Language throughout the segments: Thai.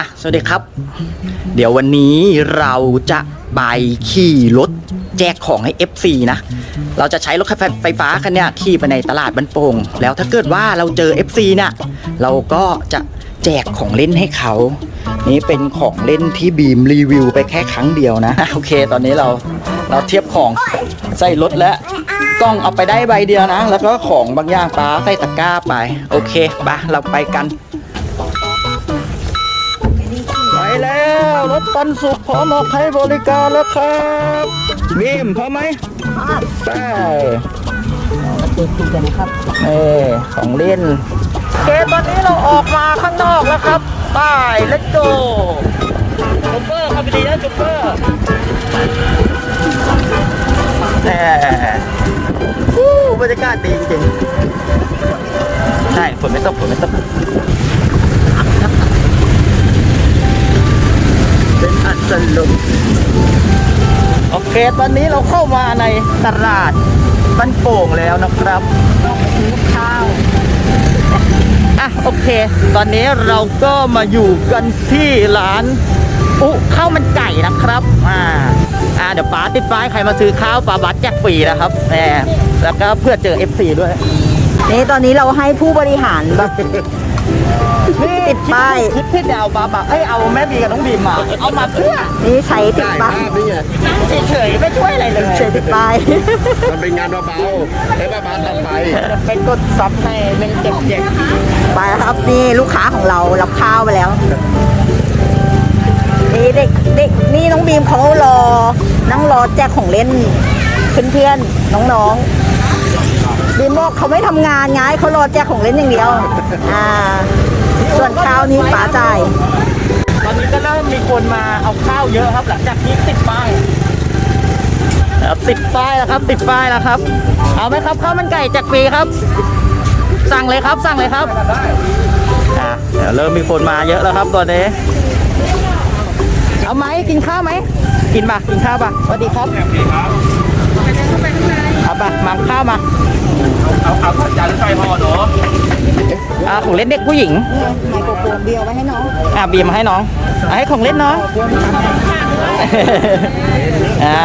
อะสวัสดีครับ เดี๋ยววันนี้เราจะไปขี่รถแจกของให้ FC นะ เราจะใช้รถไฟฟ้าคันเนี้ยขี่ไปในตลาดบ้านโป่งแล้วถ้าเกิดว่าเราเจอ FC เนี่ยเราก็จะแจกของเล่นให้เขา นี่เป็นของเล่นที่บีมรีวิวไปแค่ครั้งเดียวนะ โอเค ตอนนี้เราเราเทียบของใส่รถแล้วกล้องเอาไปได้ใบเดียวนะ แล้วก็ของบางอย่างป้าใส่ตะกร้าไป โอเคไปเราไปกัน ไปแล้วรถ ปันสุขพร้อมออกให้บริการแล้วครับวิมพร้อมไหมไปเออของเล่นเกมตอนนี้เราออกมาข้างนอกแล้วครับไปเลตโกจุปเปอร์ครับดีนะจุปเปอร์แหมบรรยากาศดีจริงใช่ฝนไม่ตกฝนไม่ตก เป็นอัศลุมโอเค ตอนนี้เราเข้ามาในตลาดบ้านโป่งแล้วนะครับต้องซื้อข้าวอะโอเค ตอนนี้เราก็มาอยู่กันที่ร้านอุข้าวมันไก่นะครับอ่าอ่าเดี๋ยวป้าติดป้ายใครมาซื้อข้าวปลาบัตแจกฟรีนะครับแหมแล้วก็เพื่อเจอ FC ด้วยนี่ตอนนี้เราให้ผู้บริหารแบบ นี่ติดป้ายคิดที่จะเอาปลาบัตเอ้ยเอาแม่บีกับน้องบีมมา เอามาเพื่อนี่ใช้ติดป้ายนี่ไงเฉยๆไม่ช่วยอะไรเลยใช้ติดป้ายมันเป็นงานเบาๆให้ป้าบาสทำไปเป็นกดซับให้เป็นเจ็บเจ็บไปแล้วครับนี่ลูกค้าของเรารับข้าวไปแล้วนี่เด็กเด็กนี่น้องบีมเขารอ นั่งรอแจกของเล่นเพื่อนๆน้องๆบีมบอกเขาไม่ทำงานไงเขารอแจกของเล่นอย่างเดียว อ่า ส่วนข้าวนี่ป๋าจ่าย ตอนนี้ก็เริ่มมีคนมาเอาข้าวเยอะครับ หลังจากที่ติดป้ายครับติดป้ายแล้วครับ ติดป้ายแล้วครับ เอาไหมครับข้าวมันไก่แจกฟรีครับ สั่งเลยครับสั่งเลยครับอะเดี๋ยวเริ่มมีคนมาเยอะแล้วครับตอนนี้ เอาไหมกินข้าวไหมกินปะกินข้าวปะสวัสดีครับเอาปะมาข้าวมาเอาเอาข้าวจานใส่ห่อเนาะ อ่าของเล่นเด็กผู้หญิงไมโครโฟนเดียวไว้ให้น้องอ่าบีมมาให้น้องอะให้ของเล่นน้องอ่า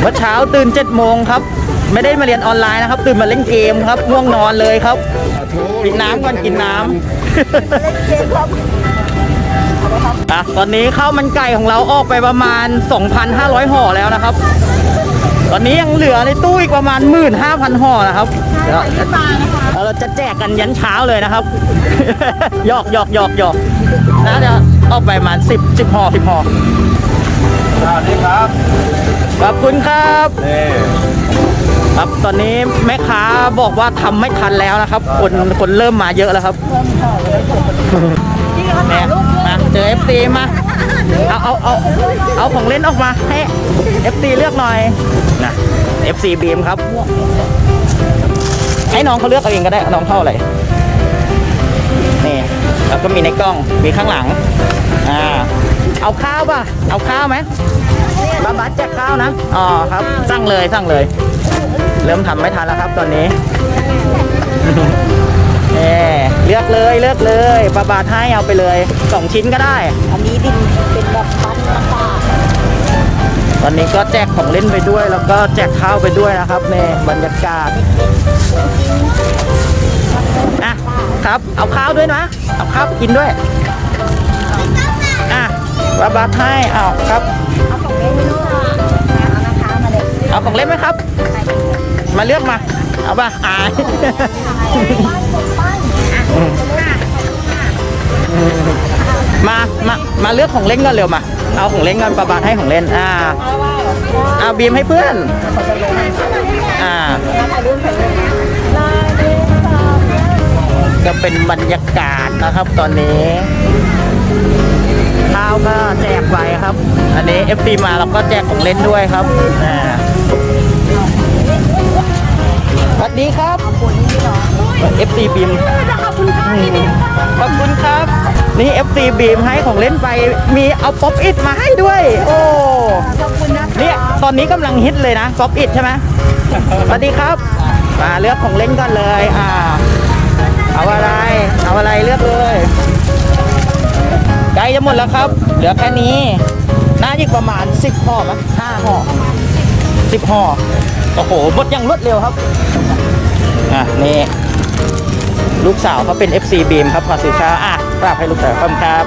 เมื่อเช้าตื่น7จ็ดโมงครับ ไม่ได้มาเรียนออนไลน์นะครับ ตื่นมาเล่นเกมครับง่วงนอนเลยครับกินน้ำก่อนกินน้ำอะตอนนี้ข้าวมันไก่ของเราออกไปประมาณ 2,500 ห่อแล้วนะครับ ตอนนี้ยังเหลือในตู้อีกประมาณ 15,000ห่อนะครับเดี๋ยวเราจะแจกกันยันเช้าเลยนะครับ หยอกหยอกหยอกหยอกนะเดี๋ยวออกไปประมาณ10 10ห่อ10ห่อสวัสดีครับ ขอบคุณครับ นี่ครับตอนนี้แม่ค้าบอกว่าทำไม่ทันแล้วนะครับ คนคนเริ่มมาเยอะแล้วครับเนี่ยมาเจอ FC มา เอาเอาเอาเอาของเล่นออกมาให้ FC เลือกหน่อยนะ FC บีมครับให้น้องเขาเลือกเอาเองก็ได้น้องเท่าไหร่นี่แล้วก็มีในกล้องมีข้างหลังอ่าเอาข้าวป่ะเอาข้าวไหมบาบัสแจกข้าวนะอ๋อครับสั่งเลยสั่งเลย เริ่มทำไม่ทันแล้วครับตอนนี้ เอ่เลือกเลยเลือกเลยบาบาทให้เอาไปเลยสองชิ้นก็ได้ อันนี้ดินเป็นแบบปั้นมะพร้าตอนนี้ก็แจกของเล่นไปด้วย แล้วก็แจกข้าวไปด้วยนะครับนี่บรรยากาศอะครับเอาข้าวด้วยนะ เอาข้าวกินด้วยอะบาบาทให้เอาครับเอาของเล่นไม่รู้เอานะคะมาเลยเอาของเล่นไหมครับ มาเลือกมา เอาป่ะอาย มา มา มาเลือกของเล่นก่อนเร็วมา เอาของเล่นก่อนประบาทให้ของเล่น อ่าเอาบีมให้เพื่อน อ่าก็เป็นบรรยากาศนะครับตอนนี้ข้าวก็แจกไปครับ อันนี้ FP มาเราก็แจกของเล่นด้วยครับอ่าสวัสดีครับ FC บีม ขอบคุณครับ นี่ FC บีมให้ของเล่นไป มีเอาป๊อปอิดมาให้ด้วย โอ้เนี่ยตอนนี้กำลังฮิตเลยนะป๊อปอิดใช่ไหมสวัสดีครับมาเลือกของเล่นก่อนเลยอ่าเอาอะไร เอาอะไรเลือกเลยไกใกล้จะหมดแล้วครับ เหลือแค่นี้ น่าอีกประมาณ 10ห่อไหมห้าห่อสิบห่อโอ้โหหมดอย่างรวดเร็วครับอะนี่ ลูกสาวเขาเป็น FC บีมครับมาซื้อข้าวอะฝากให้ลูกสาวขอบคุณครับ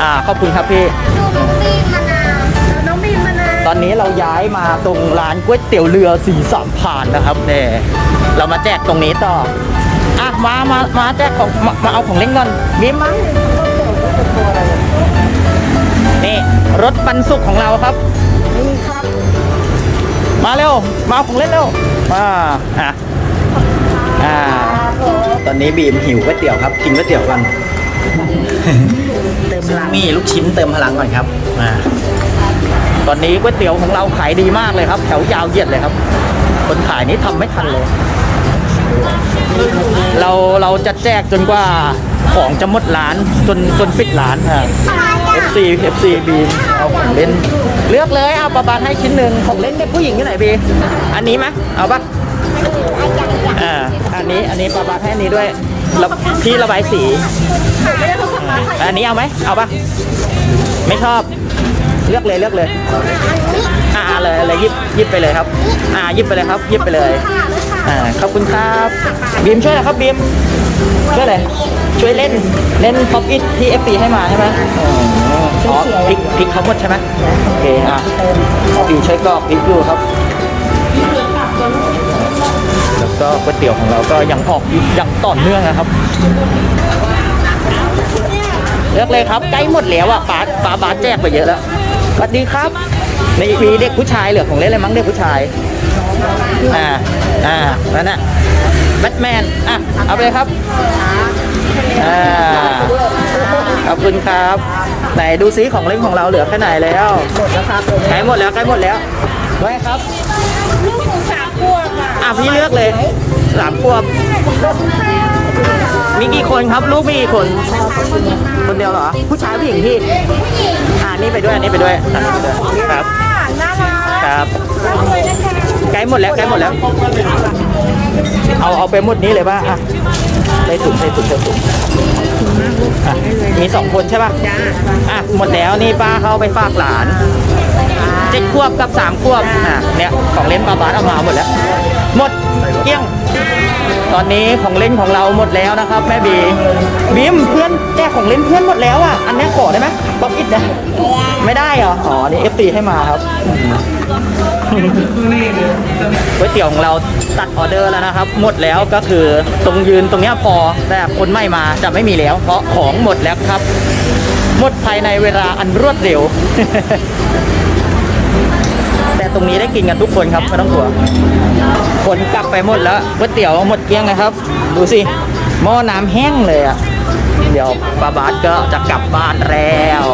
อ่าขอบคุณครับพี่ น้องบีมมานาวตอนนี้เราย้ายมาตรงร้านก๋วยเตี๋ยวเรือสีสามผ่านนะครับเนี่ยเรามาแจกตรงนี้ต่อ อะมามามาแจกของมามาเอาของเล่นก่อนบีมมา นี่รถปันสุกของเราครับ นี่ครับ มาเร็ว มาเอาของเล่นเร็ว มาอะ อ่า ตอนนี้บีมหิวก๋วยเตี๋ยวครับ กินก๋วยเตี๋ยวกันเติมพลังมีลูกชิ้นเติมพลังก่อนครับอ่าตอนนี้ก๋วยเตี๋ยวของเราขายดีมากเลยครับ แถวยาวเหยียดเลยครับ คนขายนี้ทำไม่ทันเลย เราเราจะแจกจนกว่าของจะหมดร้านจนจนปิดร้านค่ะ FC FC บีมเอาของเล่น เลือกเลยเอาประบาทให้ชิ้นหนึ่งของเล่นเด็กผู้หญิงที่ไหนบีอันนี้ไหมเอาปะ อ่าอันนี้อันนี้ประบาทให้อันนี้ด้วยระพี่ระบายสีอันนี้เอาไหมเอาปะไม่ชอบเลือกเลยเลือกเลย อ่าเลยเลยยิบยิบไปเลยครับ อ่ายิบไปเลยครับยิบไปเลยอ่าขอบคุณครับบีมช่วยหน่อยครับบีมช่วยเลยช่วยเล่นเล่นพ็อปอิทที่เอฟซีให้มาใช่ไหมอ๋อพริกพริกเขาหมดใช่ไหมโอเคอะบีมช่วยกรอกพริกดูครับ ก็ก๋วยเตี๋ยวของเราก็ยังออกอยู่างต่อเนื่องนะครับเลือกเลยครับใกล้หมดแล้วอะป้าป้าบาสแจกไปเยอะแล้วสวัสดีครับในมีเด็กผู้ชายเหลือของเล่นอะไรมั้งเด็กผู้ชายอ่าอ่านั่นน่ะแบทแมนอะเอาไปเลยครับอ่าขอบคุณครับไหนดูซิของเล่นของเราเหลือแค่ไหนแล้วหมดแล้วครับใกล้หมดแล้วใกล้หมดแล้วไว้ครับะอะพี่เลือกเลยสามขวบ มีกี่คนครับ ลูกมีกี่คน คนเดียวเหรอ ผู้ชายผู้หญิงพี่ อ่านี่ไปด้วยอันนี้ไปด้วยอะไปด้วยครับ น่ารักครับรักเลยนะคะใกล้หมดแล้วใกล้หมดแล้ว เอาเอาไปหมดนี้เลยป่ะอะใส่ถุงใส่ถุงใส่ถุงอะมีสองคนใช่ป่ะจ้าอะหมดแล้วนี่ป้าเขาเอาไปฝากหลานเจ็ดขวบกับสามขวบอะเนี่ยของเล่นป้าบาสเอามาหมดแล้ว หมดเกลี้ยง ตอนนี้ของเล่นของเราหมดแล้วนะครับแม่บีบีมเพื่อนแจกของเล่นเพื่อนหมดแล้วอะอันนี้ขอได้ไหมป๊อปอิดนะไม่ได้เหรออ๋อนี่เอฟซีให้มาครับก๋วยเตี๋ยวของเราตัดออเดอร์แล้วนะครับ หมดแล้วก็คือตรงยืนตรงเนี้ยพอแต่คนไม่มาจะไม่มีแล้ว เพราะของหมดแล้วครับ หมดภายในเวลาอันรวดเร็วแตรงนี้ได้กินกันทุกคนครับไม่ต้องกลัวคนกลับไปหมดแล้วก๋วยเตี๋ยวหมดเกลี้ยงนะครับ ดูสิหม้อน้ำแห้งเลยอะเดี๋ยวป้าบาสก็จะกลับบ้านแล้ว